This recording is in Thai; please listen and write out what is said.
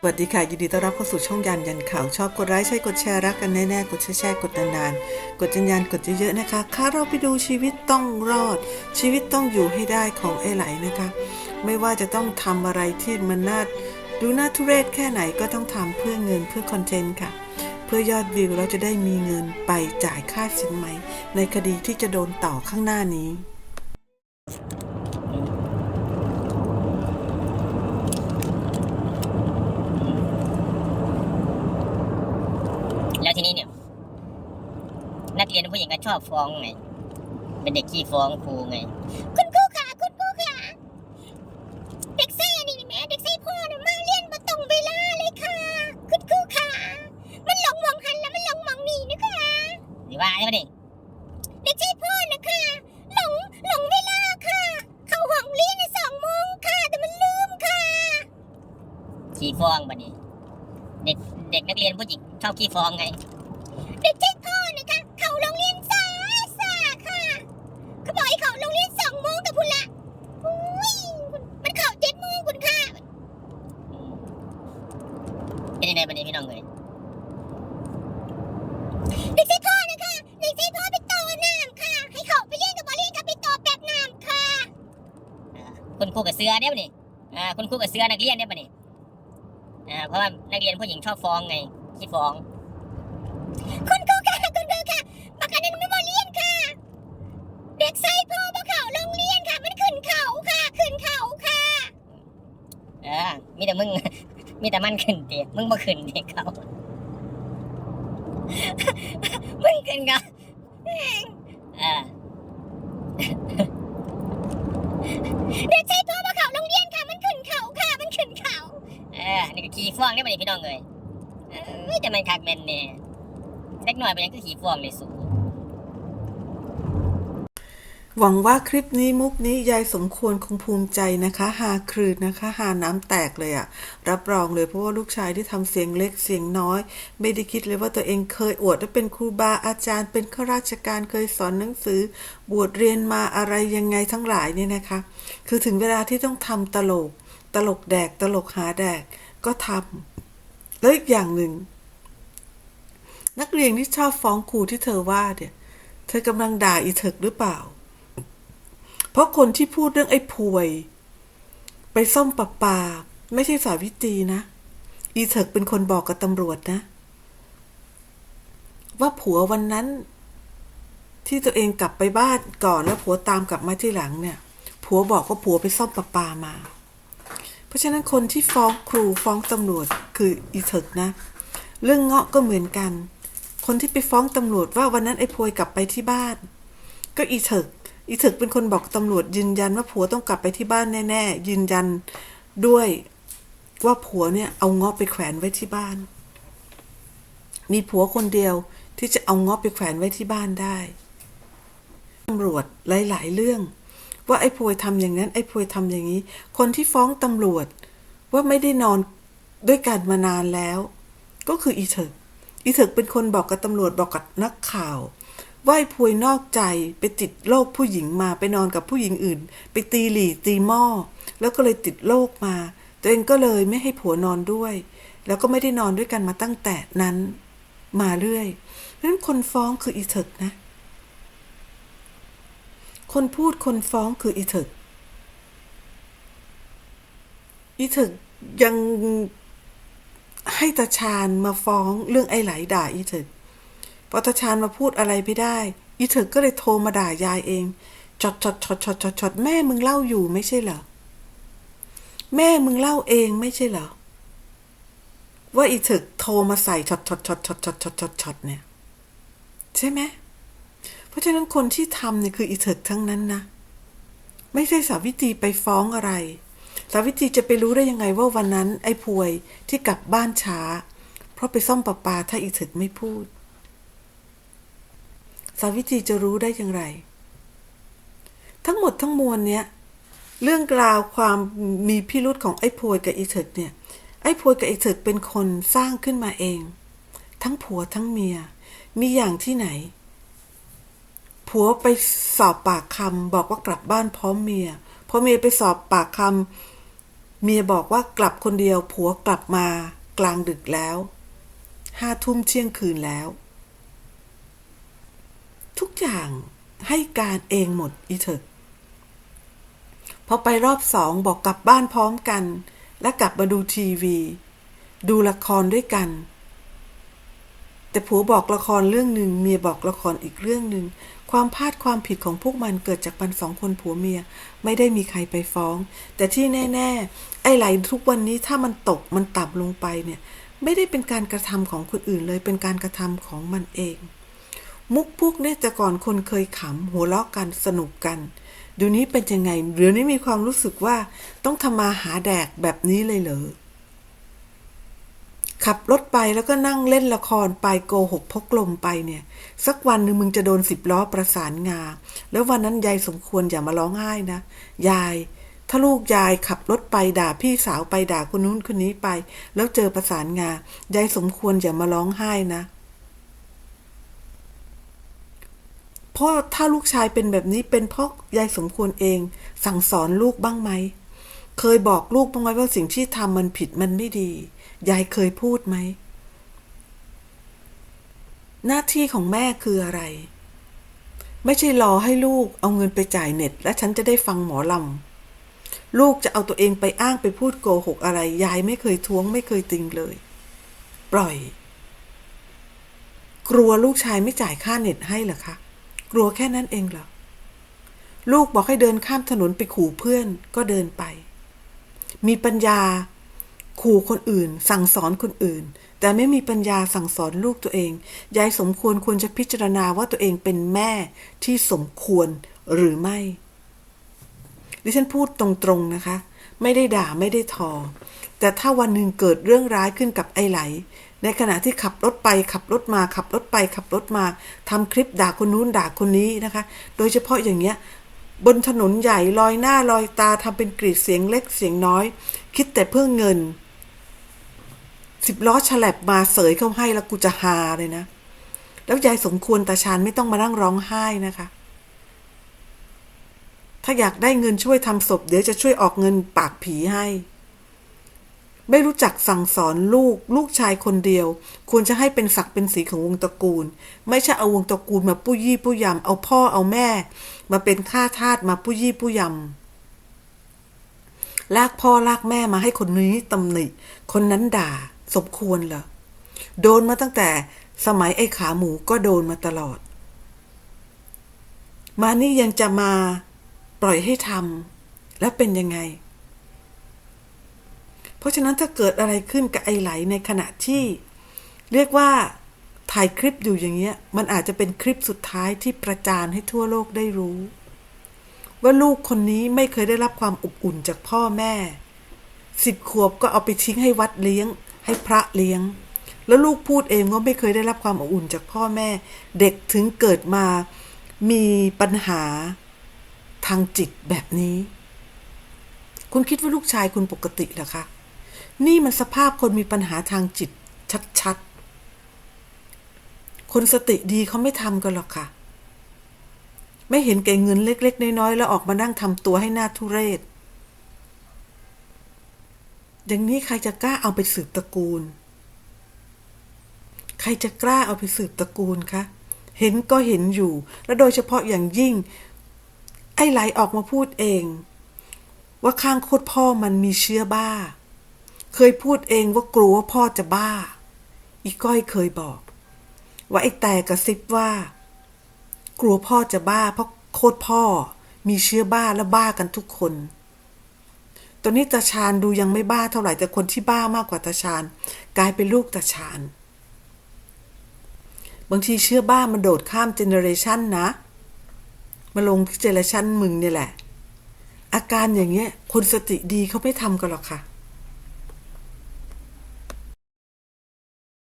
สวัสดีค่ะ ยินดีต้อนรับเข้าสู่ช่องยันยันข่าว ชอบกดไลค์ใช่กดแชร์รักกันแน่ๆ กดแชร์แชร์กดนานๆ กดจันยันกดเยอะๆนะคะ ค่ะเราไปดูชีวิตต้องรอด ชีวิตต้องอยู่ให้ได้ของไอ้ไหลนะคะ ไม่ว่าจะต้องทำอะไรที่มันน่าดูน่าทุเรศแค่ไหนก็ต้องทำเพื่อเงินเพื่อคอนเทนต์ค่ะ เพื่อยอดวิวเราจะได้มีเงินไปจ่ายค่าสินไหมในคดีที่จะโดนต่อข้างหน้านี้ แล้วทีนี้เนี่ย นักเรียนผู้หญิงก็ชอบฟ้องไง เป็นเด็กขี้ฟ้องครูไง คุณครูค่ะคุณครูค่ะเด็กไส้อันนี้แม่เด็กไส้พ่อเนี่ยมาเรียนมาตรงเวลาเลยค่ะ คุณครูค่ะมันหลงมองหันแล้วมันหลงมองนี่นะคะหรือว่าอะไรมาดิเด็กไส้พ่อนะคะหลงหลงเวลาค่ะ เข้าห้องเรียนในสองโมงค่ะ แต่มันลืมค่ะขี้ฟ้องบัดนี้ เด็กเด็กนักเรียนผู้หญิงชอบขี้ฟ้องไง เป็นยังไงบันพี่น้องเลยเด็กเจ๊พ่อนะคะเด็กเจ๊พ่อไปต่อน้ำค่ะ ให้เขาไปเรียนกับบอลเรียนกับไปต่อแป๊บน้ำค่ะคุณครูกับเสื้อเนี่ยบันนี้อ่าคุณครูกับเสื้อนักเรียนเนี่ยบันนี้อ่าเพราะว่านักเรียนผู้หญิงชอบฟ้องไงขี้ฟ้องคุณครูค่ะคุณครูค่ะบักอันนั้นไม่มาเรียนค่ะ เด็กไส้พ่อมาเขาโรงเรียนค่ะ มันขึ้นเขาค่ะ ขึ้นเขาค่ะเออมีแต่มึง มีแต่มันขึ้นเด็กมึงมาขึ้นเด็กเขา มึงขึ้นเขาเออเด็กไส้พ่อมาเขาโรงเรียนค่ะ มันขึ้นเขาค่ะ มันขึ้นเขา เออ นี่ก็ขี่ฟ้องได้ไหมพี่น้องเลยเออจะมันคักแมนเนี่ยเล็กหน่อยเป็นยังคือขี่ฟองเลยสูง หวังว่าคลิปนี้มุกนี้ยายสมควรคงภูมิใจนะคะ หาคลืนนะคะ หาน้ำแตกเลยอะรับรองเลยเพราะว่าลูกชายที่ทำเสียงเล็กเสียงน้อย ไม่ได้คิดเลยว่าตัวเองเคยอวดว่าเป็นครูบาอาจารย์ เป็นข้าราชการเคยสอนหนังสือ บวชเรียนมาอะไรยังไงทั้งหลายเนี่ยนะคะ คือถึงเวลาที่ต้องทำตลก ตลกแดกตลกหาแดกก็ทำแล้วอีกอย่างหนึ่ง นักเรียนที่ชอบฟ้องครูที่เธอว่าเนี่ย เธอกำลังด่าอีเถิกหรือเปล่า ราะคนที่พูดเรื่องไอ้พวย ไปซ่อมประปาไม่ใช่สาวิตรีนะ อีเถิกเป็นคนบอกกับตำรวจนะ ว่าผัววันนั้น ที่ตัวเองกลับไปบ้านก่อนแล้วผัวตามกลับมาที่หลังเนี่ย ผัวบอกว่าผัวไปซ่อมประปามา เพราะฉะนั้นคนที่ฟ้องครูฟ้องตำรวจคืออีเถิกนะ เรื่องเงาะก็เหมือนกัน คนที่ไปฟ้องตำรวจว่าวันนั้นไอ้พวยกลับไปที่บ้าน ก็อีเถิก อีถิกเป็นคนบอกตำรวจยืนยันว่าผัวต้องกลับไปที่บ้านแน่ๆยืนยันด้วยว่าผัวเนี่ยเอาเงาะไปแขวนไว้ที่บ้าน มีผัวคนเดียวที่จะเอาเงาะไปแขวนไว้ที่บ้านได้ตำรวจหลาย ๆ เรื่อง ว่าไอ้พวยทำอย่างนั้นไอ้พวยทำอย่างนี้ คนที่ฟ้องตำรวจว่าไม่ได้นอนด้วยกันมานานแล้ว ก็คืออีเถิกอีเถิกเป็นคนบอกกับตำรวจบอกกับนักข่าว ว่าไอ้พวยนอกใจไปติดโรคผู้หญิงมาไปนอนกับผู้หญิงอื่น ไปตีหลี่ตีหม้อแล้วก็เลยติดโรคมา ตัวเองก็เลยไม่ให้ผัวนอนด้วย แล้วก็ไม่ได้นอนด้วยกันมาตั้งแต่นั้น มาเรื่อยนั้นคนฟ้องคืออีเถิกนะ คนพูดคนฟ้องคืออีเถิกอีเถิกยังให้ตาชาญมาฟ้องเรื่องไอ้ไหลด่าอีเถิก พอตาชาญมาพูดอะไรไม่ได้อีเถิกก็เลยโทรมาด่ายายเองจอดจอดจอดจอดจอดจอดแม่มึงเล่าอยู่ไม่ใช่เหรอแม่มึงเล่าเองไม่ใช่เหรอว่าอีเถิกโทรมาใส่ช็อตช็อตช็อตช็อตช็อตช็อตช็อตช็อตเนี่ย ใช่ไหมเพราะฉะนั้นคนที่ทำเนี่ยคืออีเถิกทั้งนั้นนะไม่ใช่สาวิตรีไปฟ้องอะไร สาวิตรีจะไปรู้ได้ยังไงว่าวันนั้น ไอ้พวยที่กลับบ้านช้า เพราะไปซ่อมประปาถ้าอีเถิกไม่พูด สาวิตรีจะรู้ได้อย่างไร ทั้งหมดทั้งมวลเนี้ยเรื่องราวความมีพิรุษของไอ้พยกับอีเถิกเนี่ยไอ้พยกับอีเถิกเป็นคนสร้างขึ้นมาเอง ทั้งผัวทั้งเมีย มีอย่างที่ไหน ผัวไปสอบปากคำบอกว่ากลับบ้านพร้อมเมียพอเมียไปสอบปากคำเมียบอกว่ากลับคนเดียว ผัวกลับมากลางดึกแล้วห้าทุ่มเที่ยงคืนแล้ว ทุกอย่างให้การเองหมดอีเถอะพอไปรอบสองบอกกลับบ้านพร้อมกัน และกลับมาดูทีวี ดูละครด้วยกัน แต่ผัวบอกละครเรื่องหนึ่งเมียบอกละครอีกเรื่องหนึ่งความพลาดความผิดของพวกมันเกิดจากมันสองคนผัวเมียไม่ได้มีใครไปฟ้อง แต่ที่แน่ ๆ ไอ้ไหลทุกวันนี้ถ้ามันตกมันต่ำลงไปเนี่ย ไม่ได้เป็นการกระทำของคนอื่นเลยเป็นการกระทำของมันเอง มุกพวกเนี่ยแต่ก่อนคนเคยขำหัวเราะกันสนุกกันเดี๋ยวนี้เป็นยังไงเดี๋ยวนี้มีความรู้สึกว่าต้องทำมาหาแดกแบบนี้เลยเหรอขับรถไปแล้วก็นั่งเล่นละครไปโกหกพกลมไปเนี่ย สักวันหนึ่งมึงจะโดนสิบล้อประสานงา แล้ววันนั้นยายสมควรอย่ามาร้องไห้นะ ยาย ถ้าลูกยายขับรถไปด่าพี่สาวไปด่าคนนู้นคนนี้ไป แล้วเจอประสานงายายสมควรอย่ามาร้องไห้นะ เพราะถ้าลูกชายเป็นแบบนี้เป็นเพราะยายสมควรเอง สั่งสอนลูกบ้างไหม เคยบอกลูกบ้างไหมว่าสิ่งที่ทำมันผิดมันไม่ดี ยายเคยพูดไหม หน้าที่ของแม่คืออะไร ไม่ใช่รอให้ลูกเอาเงินไปจ่ายเน็ต และฉันจะได้ฟังหมอลำลูกจะเอาตัวเองไปอ้างไปพูดโกหกอะไร ยายไม่เคยท้วงไม่เคยติงเลย ปล่อย กลัวลูกชายไม่จ่ายค่าเน็ตให้เหรอคะ กลัวแค่นั้นเองเหรอ ลูกบอกให้เดินข้ามถนนไปขู่เพื่อนก็เดินไป มีปัญญา ขู่คนอื่น สั่งสอนคนอื่น แต่ไม่มีปัญญาสั่งสอนลูกตัวเอง ยายสมควรควรจะพิจารณาว่าตัวเองเป็นแม่ที่สมควรหรือไม่ ดิฉันพูดตรงๆนะคะ ไม่ได้ด่าไม่ได้ทอ แต่ถ้าวันหนึ่งเกิดเรื่องร้ายขึ้นกับไอ้ไหล ในขณะที่ขับรถไปขับรถมา ขับรถไปขับรถมาทำคลิปด่าคนนู้นด่าคนนี้นะคะ โดยเฉพาะอย่างเงี้ยบนถนนใหญ่ลอยหน้าลอยตาทำเป็นกรีดเสียงเล็กเสียงน้อย คิดแต่เพื่อเงินสิบล้อฉลับมาเสยเข้าให้แล้วกูจะฮาเลยนะ แล้วยายสมควรตาชานไม่ต้องมานั่งร้องไห้นะคะ ถ้าอยากได้เงินช่วยทำศพเดี๋ยวจะช่วยออกเงินปากผีให้ ไม่รู้จักสั่งสอนลูก ลูกชายคนเดียว ควรจะให้เป็นศักดิ์เป็นสีของวงตระกูล ไม่ใช่เอาวงตระกูลมาปุ้ยี่ปุ้ยำเอาพ่อเอาแม่ มาเป็นข้าทาสมาปุ้ยี่ปุ้ยำลากพ่อลากแม่มาให้คนนี้ตำหนิ คนนั้นด่า สมควรเหรอโดนมาตั้งแต่สมัยไอ้ขาหมูก็โดนมาตลอด มานี่ยังจะมาปล่อยให้ทำแล้วเป็นยังไง เพราะฉะนั้นถ้าเกิดอะไรขึ้นกับไอ้ไหลในขณะที่ เรียกว่าถ่ายคลิปอยู่อย่างเงี้ย มันอาจจะเป็นคลิปสุดท้ายที่ประจานให้ทั่วโลกได้รู้ ว่าลูกคนนี้ไม่เคยได้รับความอบอุ่นจากพ่อแม่สิบขวบก็เอาไปทิ้งให้วัดเลี้ยง ให้พระเลี้ยง แล้วลูกพูดเองว่าไม่เคยได้รับความอบอุ่นจากพ่อแม่ เด็กถึงเกิดมามีปัญหาทางจิตแบบนี้ คุณคิดว่าลูกชายคุณปกติเหรอคะ นี่มันสภาพคนมีปัญหาทางจิตชัดๆ คนสติดีเขาไม่ทำกันหรอกค่ะ ไม่เห็นแก่เงินเล็ก ๆ น้อยๆ แล้วออกมานั่งทำตัวให้หน้าทุเรศ อย่างนี้ใครจะกล้าเอาไปสืบตระกูล ใครจะกล้าเอาไปสืบตระกูลคะ เห็นก็เห็นอยู่ และโดยเฉพาะอย่างยิ่ง ไอ้ไหลออกมาพูดเอง ว่าข้างโคตรพ่อมันมีเชื้อบ้า เคยพูดเองว่ากลัวว่าพ่อจะบ้า อีก้อยเคยบอก ว่าไอ้แต่กระซิบว่า กลัวพ่อจะบ้า เพราะโคตรพ่อมีเชื้อบ้าและบ้ากันทุกคน ตอนนี้ตาชาญดูยังไม่บ้าเท่าไหร่แต่คนที่บ้ามากกว่าตาชาญกลายเป็นลูกตาชาญบางทีเชื่อบ้ามันโดดข้ามเจเนอเรชันนะมาลงที่เจเนอเรชันมึงเนี่ยแหละ อาการอย่างเงี้ย คนสติดีเขาไม่ทำกันหรอกค่ะ